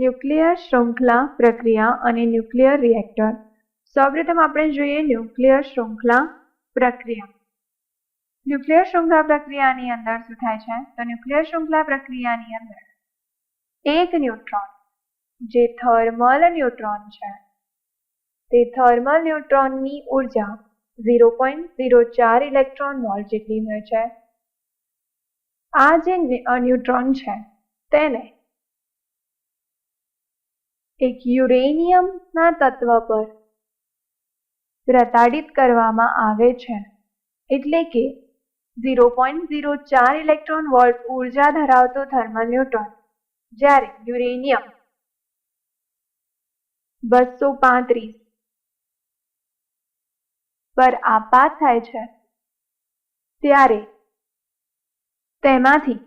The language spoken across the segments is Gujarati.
ન્યુક્લિયર શૃંખલા પ્રક્રિયા અને ન્યુક્લિયર રિએક્ટર. સૌપ્રથમ આપણે જોઈએ ન્યુક્લિયર શૃંખલા પ્રક્રિયા. ન્યુક્લિયર શૃંખલા પ્રક્રિયાની અંદર શું થાય છે? તો ન્યુક્લિયર શૃંખલા પ્રક્રિયાની અંદર એક ન્યુટ્રોન, જે થર્મલ ન્યુટ્રોન છે. તે થર્મલ ન્યુટ્રોનની ઊર્જા ઝીરો પોઈન્ટ ઝીરો ચાર ઇલેક્ટ્રોન વોલ્ટ જેટલી હોય છે. આ જે ન્યુટ્રોન છે, તેને એક યુરેનિયમના તત્વ પર પ્રતાડિત કરવામાં આવે છે. એટલે કે ઝીરો પોઈન્ટ ઝીરો ચાર ઇલેક્ટ્રોન વોલ્ટ ઊર્જા ધરાવતો થર્મલ ન્યુટ્રોન જ્યારે યુરેનિયમ બસો પાંત્રીસ પર આપાત થાય છે. ત્યારે તેમાંથી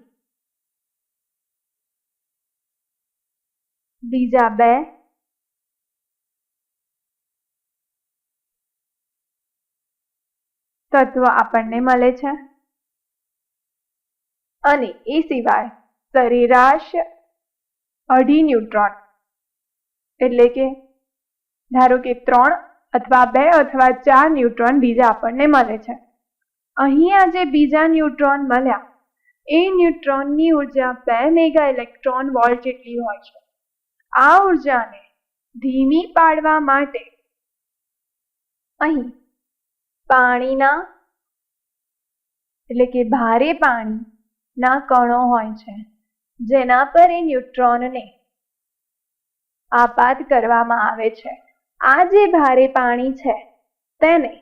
બીજા બે. તત્વ આપણને મળે છે. અને એ સિવાય સરેરાશ અઢી ન્યુટ્રોન. એટલે કે ધારો કે ત્રણ અથવા બે અથવા ચાર ન્યુટ્રોન બીજા આપણને મળે છે. અહીંયા જે બીજા ન્યુટ્રોન મળ્યા, એ ન્યુટ્રોનની ઊર્જા બે મેગા ઇલેક્ટ્રોન વોલ્ટ જેટલી હોય છે. આ ઉર્જાને ધીમી પાડવા માટે અહીં પાણીના, એટલે કે ભારે પાણીના કણો હોય છે, જેના પર એ ન્યુટ્રોનને આપાત કરવામાં આવે છે. આ જે ભારે પાણી છે તેને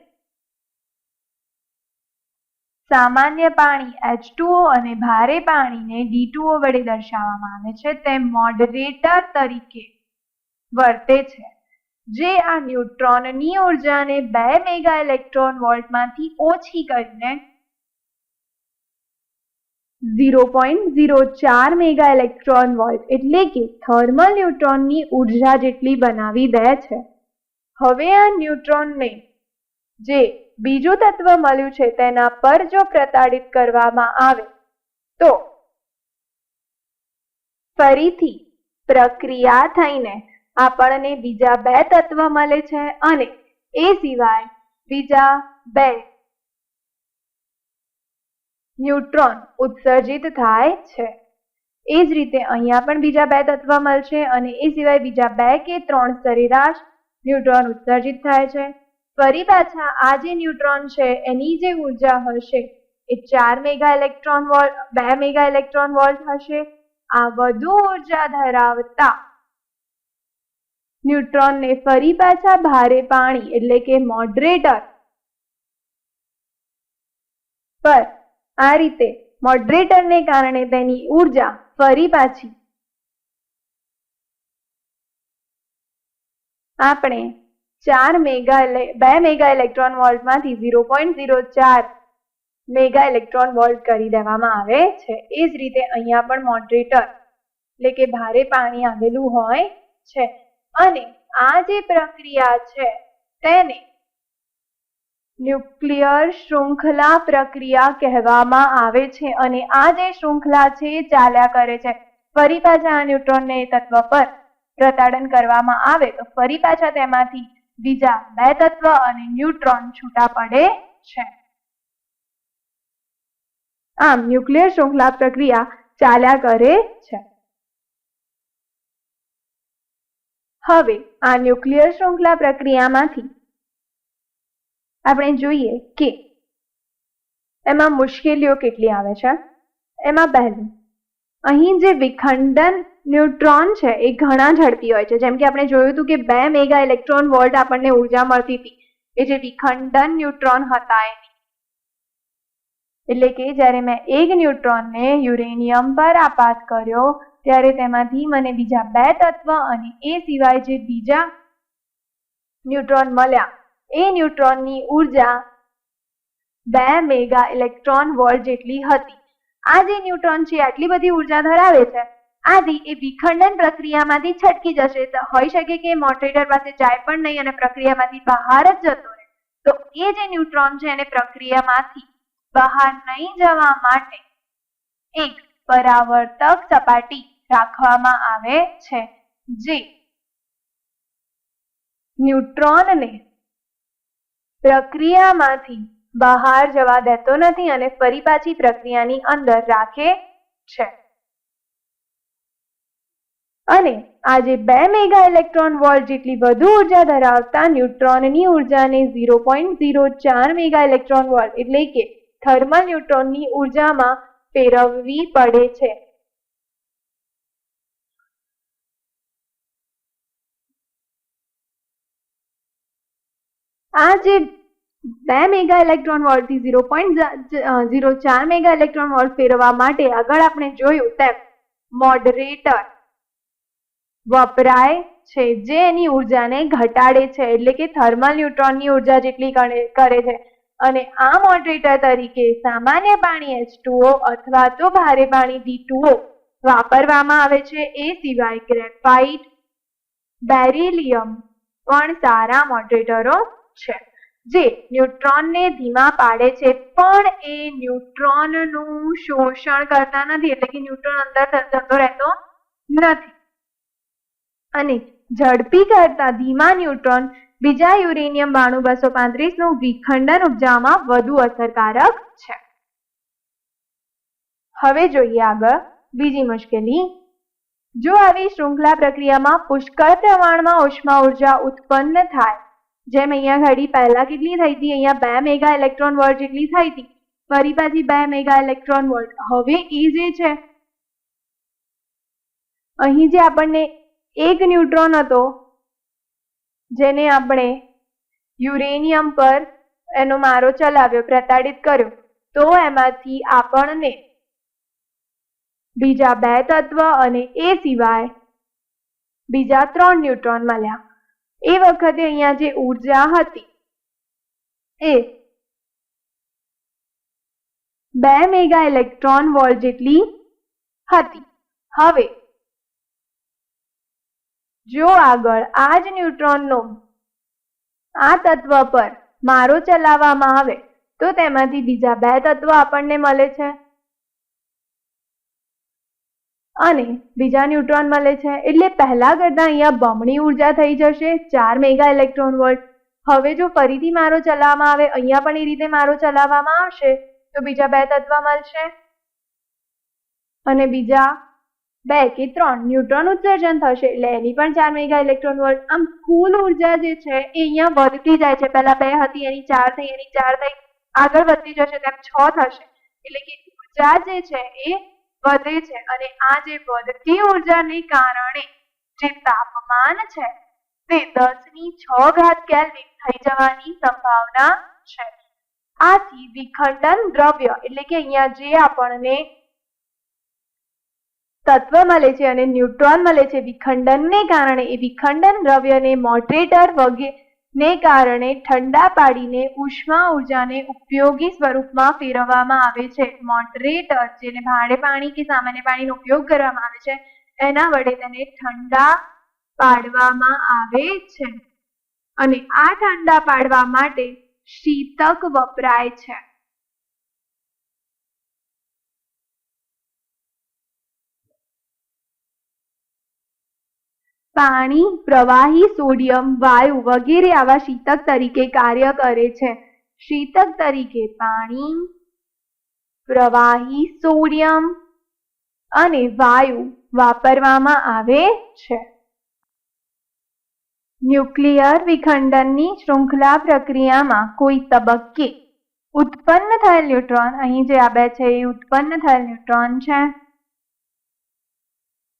સામાન્ય પાણી H2O અને ભારે પાણીને D2O વડે દર્શાવવામાં આવે છે તે મોડરેટર તરીકે વર્તે છે. જે આ ન્યુટ્રોનની ઉર્જાને બે મેગા ઇલેક્ટ્રોન વોલ્ટમાંથી ઓછી કરીને ઝીરો પોઈન્ટ ઝીરો ચાર મેગા ઇલેક્ટ્રોન વોલ્ટ એટલે કે થર્મલ ન્યુટ્રોનની ઊર્જા જેટલી બનાવી દે છે. હવે આ ન્યુટ્રોનને જે બીજું તત્વ મળ્યું છે તેના પર જો પ્રતાડિત કરવામાં આવે, તો ફરીથી પ્રક્રિયા થઈને આપણને બીજા બે તત્વ મળે છે અને એ સિવાય બીજા બે ન્યુટ્રોન ઉત્સર્જિત થાય છે. એ જ રીતે અહીંયા પણ બીજા બે તત્વ મળશે અને એ સિવાય બીજા બે કે ત્રણ સરેરાશ ન્યુટ્રોન ઉત્સર્જિત થાય છે. ફરી પાછા આ જે ન્યુટ્રોન છે, એની જે ઊર્જા હશે, એ ચાર મેગા ઇલેક્ટ્રોન વોલ્ટ બે મેગા ઇલેક્ટ્રોન વોલ્ટ હશે. આ વધુ ઊર્જા ધરાવતા ન્યુટ્રોનને ફરી પાછા ભારે પાણી, એટલે કે મોડરેટર પર આ રીતે મોડરેટરને કારણે તેની ઊર્જા ફરી પાછી. આપણે ચાર મેગા બે મેગા ઇલેક્ટ્રોન વોલ્ટમાંથી ઝીરો પોઈન્ટ ઝીરો ચાર મેગા ઇલેક્ટ્રોન વોલ્ટ કરી દેવામાં આવે છે. એ જ રીતે અહીંયા પણ મોડરેટર એટલે કે ભારે પાણી આવેલું હોય છે. અને આ જે પ્રક્રિયા છે તેને ન્યુક્લિયર શૃંખલા પ્રક્રિયા કહેવામાં આવે છે. અને આ જે શૃંખલા છે એ ચાલ્યા કરે છે. ફરી પાછા આ ન્યુટ્રોનને તત્વ પર પ્રતાડન કરવામાં આવે તો ફરી પાછા તેમાંથી બીજા બે તત્વ અને ન્યુટ્રોન છૂટા પડે છે. આમ ન્યુક્લિયર શૃંખલા પ્રક્રિયા ચાલ્યા કરે છે. હવે આ ન્યુક્લિયર શૃંખલા પ્રક્રિયામાંથી આપણે જોઈએ કે એમાં મુશ્કેલીઓ કેટલી આવે છે. એમાં પહેલું અહીં જે વિખંડન ન્યુટ્રોન છે, એ ઘણા ઝડપી હોય છે. જેમ કે આપણે જોયું હતું કે બે મેગા ઇલેક્ટ્રોન વોલ્ટ આપણને ઊર્જા મળતી હતી. એ જે વિખંડન ન્યુટ્રોન હતા એની. એટલે કે જ્યારે મેં એક ન્યુટ્રોનને યુરેનિયમ પર આપાત કર્યો, ત્યારે તેમાંથી મને બીજા બે તત્વ અને એ સિવાય જે બીજા ન્યુટ્રોન મળ્યા. એ ન્યુટ્રોનની ઊર્જા બે મેગા ઇલેક્ટ્રોન વોલ્ટ જેટલી હતી. આ જે ન્યુટ્રોન છે, આટલી બધી ઊર્જા ધરાવે છે, આદિ એ વિખંડન પ્રક્રિયામાંથી છટકી જશે. હોઈ શકે કે મોટરેટર પાસે જાય પણ નહીં અને પ્રક્રિયામાંથી બહાર જ જતો રહે. તો એ જે ન્યુટ્રોન છે, એને પ્રક્રિયામાંથી બહાર નહીં જવા માટે એક પરાવર્તક સપાટી રાખવામાં આવે છે, જે ન્યુટ્રોનને પ્રક્રિયામાંથી બહાર જવા દેતો નથી અને ફરી પાછી પ્રક્રિયાની અંદર રાખે છે. અને આજે બે મેગા ઇલેક્ટ્રોન વોલ્ટ જેટલી વધુ ઊર્જા ધરાવતા ન્યુટ્રોનની ઉર્જાને ઝીરો પોઈન્ટ ઝીરો ચાર મેગા ઇલેક્ટ્રોન વોલ્ટ એટલે કે થર્મલ ન્યુટ્રોનની ઉર્જામાં ફેરવવી પડે છે. આ જે બે મેગા ઇલેક્ટ્રોન વોલ્ટથી ઝીરો પોઈન્ટ ઝીરો ચાર મેગા ઇલેક્ટ્રોન વોલ્ટ ફેરવવા માટે આગળ આપણે જોયું તેમ મોડરેટર વપરાય છે, જે એની ઉર્જાને ઘટાડે છે, એટલે કે થર્મલ ન્યુટ્રોનની ઊર્જા જેટલી કરે છે. અને આ મોડરેટર તરીકે સામાન્ય પાણી H2O અથવા તો ભારે પાણી D2O વાપરવામાં આવે છે. એ સિવાય ગ્રેફાઇટ બેરિલિયમ પણ સારા મોડરેટરો છે. જે ન્યુટ્રોનને ધીમા પાડે છે, પણ એ ન્યુટ્રોનનું શોષણ કરતા નથી, એટલે કે ન્યુટ્રોન અંદર જતો રહેતો નથી. અને ઝડપી કરતા ધીમા ન્યુટ્રોન બીજા યુરેનિયમ બાણું બસો પાંત્રીસનું વિખંડન ઉપજાવવામાં વધુ અસરકારક છે. હવે જોઈએ આગળ બીજી મુશ્કેલી. જો આવી શૃંખલા પ્રક્રિયામાં પુષ્કળ પ્રમાણમાં ઉષ્મા ઊર્જા ઉત્પન્ન થાય જેમ અહીંયા ઘડી પહેલા કેટલી થઈ હતી? અહીંયા બે મેગા ઇલેક્ટ્રોન વોલ્ટ જેટલી થઈ હતી. ફરી પાછી બે મેગા ઇલેક્ટ્રોન વોલ્ટ. હવે એ જે છે, અહીં જે આપણને એક ન્યુટ્રોન હતો, જેને આપણે યુરેનિયમ પર એનો મારો ચલાવ્યો, પ્રતાડિત કર્યો, તો એમાંથી આપણને બીજા બે તત્વ અને એ સિવાય બીજા ત્રણ ન્યુટ્રોન મળ્યા. એ વખતે અહીંયા જે ઊર્જા હતી એ બે મેગા ઇલેક્ટ્રોન વોલ્ટ જેટલી હતી. હવે જો આગળ આ જ ન્યુટ્રોનનો આ તત્વ પર મારો ચલાવવામાં આવે તો તેમાંથી બીજા બે તત્વ આપણને મળે છે. અને બીજા ન્યુટ્રોન મળે છે. એટલે પહેલા કરતા અહીંયા બમણી ઊર્જા થઈ જશે, ચાર મેગા ઇલેક્ટ્રોન વોલ્ટ. હવે જો ફરીથી મારો ચલાવવામાં આવે, અહીંયા પણ એ રીતે મારો ચલાવવામાં આવશે, તો બીજા બે તત્વ મળશે. અને બીજા બે કે ત્રણ ન્યુટ્રોન ઉત્સર્જન થશે, એટલે એની પણ ચાર મેગા ઇલેક્ટ્રોન વોલ્ટ. આમ કુલ ઊર્જા જે છે, એ અહીંયા વધતી જાય છે. પહેલા બે હતી, એની ચાર થઈ, એની ચાર થઈ, આગળ વધતી જશે, તેમ છ થશે. એટલે કે ઊર્જા જે છે, એ વધે છે અને આ જે વધતી ઉર્જાને કારણે જે તાપમાન છે તે દસની છ ઘાત કેલ્વિન થઈ જવાની સંભાવના છે. આથી વિખંડન દ્રવ્ય એટલે કે અહીંયા જે આપણને તત્વ મળે છે અને ન્યુટ્રોન મળે છે, વિખંડનને કારણે એ વિખંડન દ્રવ્યને મોડરેટર વગેરે ને કારણે ઠંડા પાડીને ઉષ્મા ઉર્જાને ઉપયોગી સ્વરૂપમાં ફેરવવામાં આવે છે. મોડરેટર જેને ભારે પાણી કે સામાન્ય પાણીનો ઉપયોગ કરવામાં આવે છે, એના વડે તેને ઠંડા પાડવામાં આવે છે. અને આ ઠંડા પાડવા માટે શીતક વપરાય છે. પાણી, પ્રવાહી સોડિયમ, વાયુ વગેરે આવા શીતક તરીકે કાર્ય કરે છે. શીતક તરીકે પાણી, પ્રવાહી સોડિયમ અને વાયુ વાપરવામાં આવે છે. ન્યુક્લિયર વિખંડનની શૃંખલા પ્રક્રિયામાં કોઈ તબક્કે ઉત્પન્ન થયેલ ન્યુટ્રોન, અહીં જે આ બે છે એ ઉત્પન્ન થયેલ ન્યુટ્રોન છે.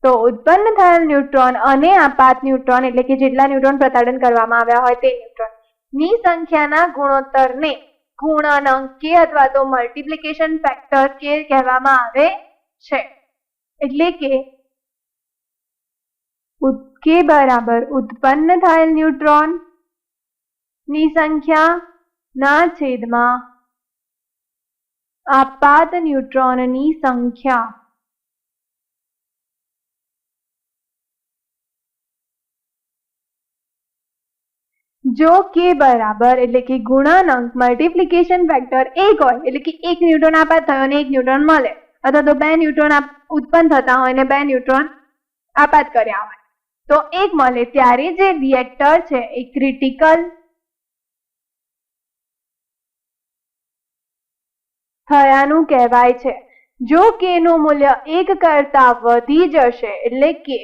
તો ઉત્પન્ન થયેલ ન્યુટ્રોન અને આપાત ન્યુટ્રોન એટલે કે જેટલા ન્યુટ્રોન પ્રતાડન કરવામાં આવ્યા હોય તે ન્યુટ્રોન. ની સંખ્યાના ગુણોત્તરને ગુણનંક કે અથવા તો મલ્ટિપ્લિકેશન ફેક્ટર કે કહેવામાં આવે છે. એટલે કે કે બરાબર ઉત્પન્ન થયેલ ન્યુટ્રોનની સંખ્યા ના છેદમાં આપાત ન્યુટ્રોનની સંખ્યા જો કે બરાબર એટલે કે ગુણાંક મલ્ટિપ્લિકેશન ફેક્ટર એક હોય, એટલે કે એક ન્યુટ્રોન આપાત થયો અને એક ન્યુટ્રોન મળે. અથવા તો બે ન્યુટ્રોન ઉત્પન્ન થતા હોય અને બે ન્યુટ્રોન આપાત કર્યા હોય. તો એક મળે ત્યારે જે રિએક્ટર છે એ ક્રિટિકલ થયાનું કહેવાય છે. જો કે નું મૂલ્ય એક કરતા વધી જશે એટલે કે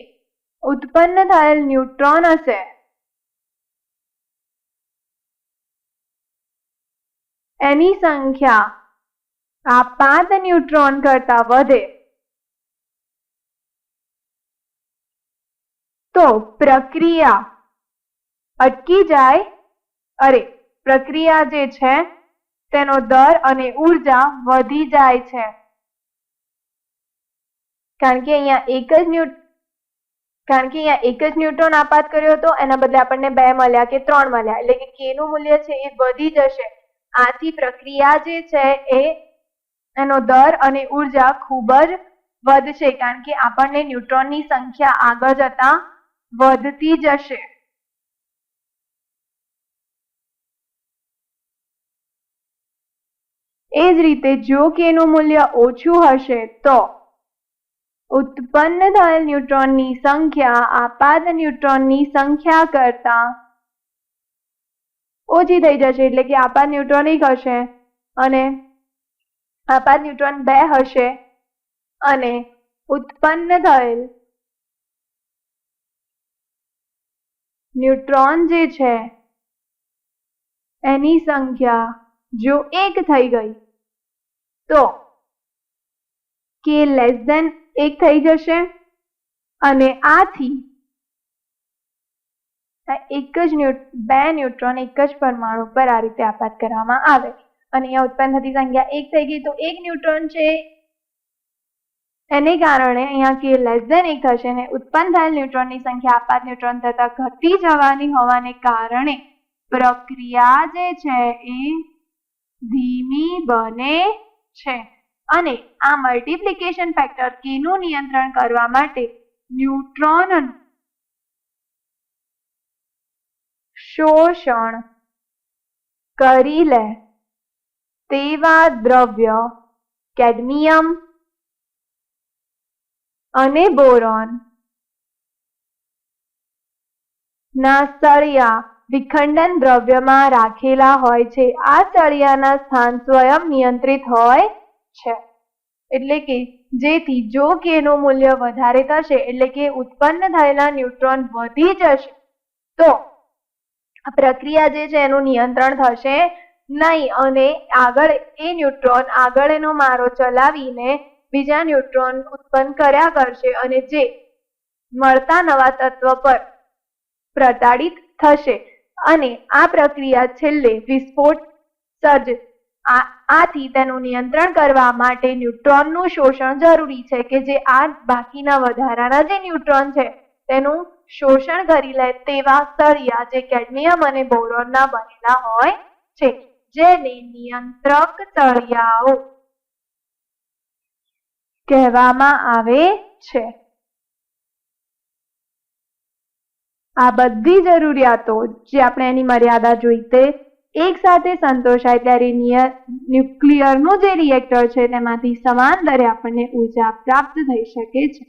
ઉત્પન્ન થયેલ ન્યુટ્રોન હશે. એની સંખ્યા આ પાંચ ન્યુટ્રોન કરતા વધે. તો પ્રક્રિયા અટકી જાય. અરે, પ્રક્રિયા જે છે, તેનો દર અને ઊર્જા વધી જાય છે. કારણ કે અહીંયા એક જ ન્યૂ, કારણ કે અહીંયા એક જ ન્યુટ્રોન આપાત કર્યો હતો, એના બદલે આપણને બે મળ્યા કે ત્રણ મળ્યા. એટલે કે કે નું મૂલ્ય છે એ વધી જશે. આથી પ્રક્રિયા જે છે એ, એનો દર અને ઊર્જા ખૂબ જ વધશે, કારણ કે આપણને ન્યુટ્રોનની સંખ્યા આગળ જતા વધતી જશે. એ જ રીતે જો કે નું મૂલ્ય ઓછું હશે, તો ઉત્પન્ન થયેલ ન્યુટ્રોનની સંખ્યા, આપાત ન્યુટ્રોનની સંખ્યા કરતા ઓછી થઈ જશે એટલે કે આપાત ન્યુટ્રોન હશે અને આપાત ન્યુટ્રોન બે હશે અને ઉત્પન્ન થયેલ ન્યુટ્રોન જે છે એની સંખ્યા જો એક થઈ ગઈ તો કે લેસ ધેન એક થઈ જશે અને આથી એક જ બે ન્યુટ્રોન, એક જ પરમાણુ પર આ રીતે આપાત કરવામાં આવે અને અહીંયા ઉત્પન્ન થતી સંખ્યા એક થઈ ગઈ, તો એક ન્યુટ્રોન છે. એને કારણે અહીંયા કે લેસ ધેન એક થશે અને ઉત્પન્ન થયેલ ન્યુટ્રોનની સંખ્યા આપાત ન્યુટ્રોન થતા ઘટી જવાની હોવાને કારણે પ્રક્રિયા જે છે એ ધીમી બને છે. અને આ મલ્ટીપ્લિકેશન ફેક્ટર કેનું નિયંત્રણ કરવા માટે ન્યુટ્રોન શોષણ કરી લે. તેવા દ્રવ્ય કેડમિયમ અને બોરોન ના સળિયા વિખંડન દ્રવ્યમાં રાખેલા હોય છે. આ સળિયાના સ્થાન સ્વયં નિયંત્રિત હોય છે. એટલે કે જેથી જો કે મૂલ્ય વધારે થશે, એટલે કે ઉત્પન્ન થયેલા ન્યુટ્રોન વધી જશે. તો પ્રક્રિયા જે છે એનું નિયંત્રણ થશે નહીં અને આગળ એ ન્યુટ્રોન આગળ એનો મારો ચલાવીને બીજા ન્યુટ્રોન ઉત્પન્ન કર્યા કરશે અને જે મળતા નવા તત્વ પર પ્રતાડિત થશે. અને આ પ્રક્રિયા છેલ્લે વિસ્ફોટ સર્જ. આથી તેનું નિયંત્રણ કરવા માટે ન્યુટ્રોનનું શોષણ જરૂરી છે કે જે આ બાકીના વધારાના જે ન્યુટ્રોન છે તેનું શોષણ કરી લે તેવા સળિયા જે કેડમિયમ અને બોરોનના બનેલા હોય છે, જેને નિયંત્રક સળિયાઓ કહેવામાં આવે છે. આ બધી જરૂરિયાતો જે આપણે એની મર્યાદા જોઈ તે એક સાથે સંતોષાય ત્યારે ન્યુક્લિયરનું જે રિએક્ટર છે તેમાંથી સમાન દરે આપણને ઊર્જા પ્રાપ્ત થઈ શકે છે.